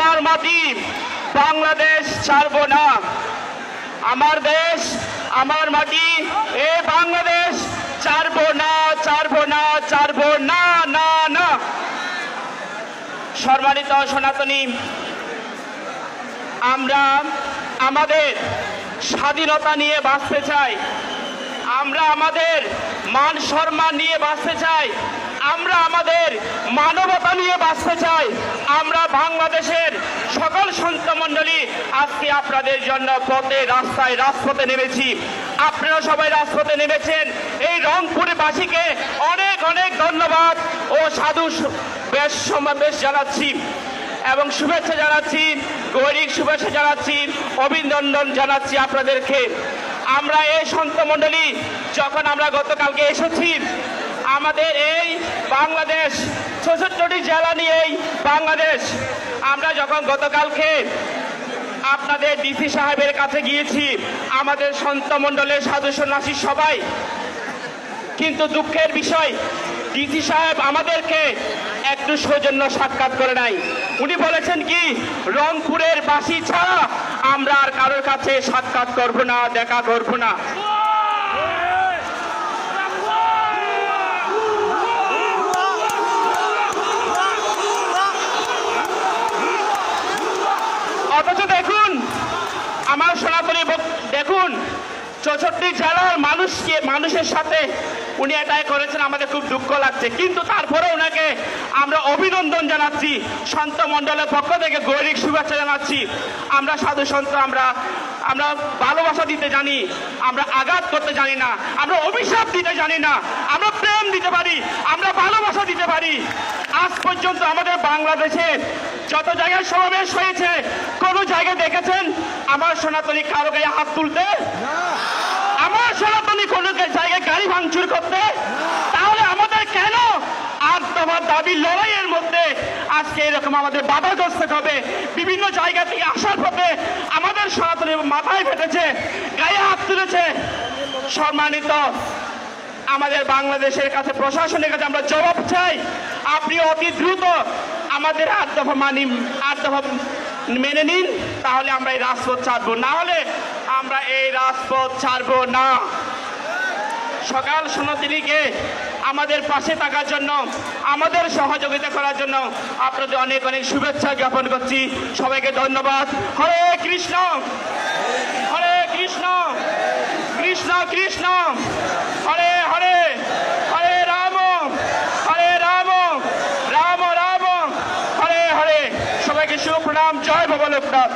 মাটি বাংলাদেশ ছাড়ব না। আমার দেশ, আমার মাটি এ বাংলাদেশ ছাড়ব না ছাড়ব না ছাড়ব না না না। সম্মানিত সনাতনী, আমরা আমাদের স্বাধীনতা নিয়ে বাঁচতে চাই। আমরা আমাদের মান সম্মান নিয়ে বাঁচতে চাই। আমরা আমাদের মানবতা নিয়ে বাঁচতে চাই। আমরা বাংলাদেশের সকল সন্ত মণ্ডলী আজকে আপনাদের জন্য পথে, রাস্তায়, রাজপথে নেমেছি। আপনারা সবাই রাজপথে নেমেছেন। এই রংপুরে বাসীকে অনেক অনেক ধন্যবাদ ও সাধু বেশ সমাবেশ জানাচ্ছি এবং শুভেচ্ছা জানাচ্ছি গৈরিক শুভেচ্ছা জানাচ্ছি, অভিনন্দন জানাচ্ছি আপনাদেরকে। আমরা এই সন্ত মণ্ডলী যখন আমরা গতকালকে এসেছি আমাদের এই বাংলাদেশ চৌষট্টি জেলা নিয়েই বাংলাদেশ। আমরা যখন গতকালকে আপনাদের ডিসি সাহেবের কাছে গিয়েছি, আমাদের সন্ত মণ্ডলের সাধু সন্ন্যাসী সবাই, কিন্তু দুঃখের বিষয় ডিসি সাহেব আমাদেরকে একটু সৌজন্য সাক্ষাৎ করে নাই। উনি বলেছেন কি, রংপুরের বাসী ছাড়া আমরা আর কারোর কাছে সাক্ষাৎ করব না, দেখা করব না অথচ দেখুন আমার সনাতনী দেখুন, চৌষট্টি জেলার মানুষকে, মানুষের সাথে উনি এটাই করেছেন, আমাদের খুব দুঃখ লাগছে। কিন্তু তারপরে ওনাকে আমরা অভিনন্দন জানাচ্ছি, সন্ত মণ্ডলের পক্ষ থেকে গৈরিক শুভেচ্ছা জানাচ্ছি। আমরা সাধু সন্ত, আমরা আমরা ভালোবাসা দিতে জানি, আমরা আঘাত করতে জানি না, আমরা অভিশাপ দিতে জানি না, আমরা প্রেম দিতে পারি, আমরা ভালোবাসা দিতে পারি। আজ পর্যন্ত আমাদের বাংলাদেশে যত জায়গায় সমাবেশ হয়েছে, কোন জায়গায় দেখেছেন? আমার সনাতনী কারও গায়ে হাত তুলতে? আমার সনাতনী কোন জায়গায় গাড়ি ভাঙচুর করতে? তাহলে আমাদের কেন? আর তোমার দাবি লড়াইয়ের মধ্যে আজকে এরকম আমাদের বাধাগ্রস্ত হবে। বিভিন্ন জায়গা থেকে আসার পথে আমাদের সনাতনী মাথায় ফেটেছে, গায়ে হাত তুলেছে। সম্মানিত আমাদের বাংলাদেশের কাছে, প্রশাসনের কাছে আমরা জবাব চাই। আপনি অতি দ্রুত আমাদের আট দফা মানি, আট দফা মেনে নিন, তাহলে আমরা এই রাজপথ ছাড়বো। না হলে আমরা এই রাজপথ ছাড়বো না। সকাল সনাতনীকে আমাদের পাশে থাকার জন্য, আমাদের সহযোগিতা করার জন্য আপনাদের অনেক অনেক শুভেচ্ছা জ্ঞাপন করছি। সবাইকে ধন্যবাদ। হরে কৃষ্ণ! হরে কৃষ্ণ! কৃষ্ণ কৃষ্ণ! হরে হরে জয় ভবলোকনাথ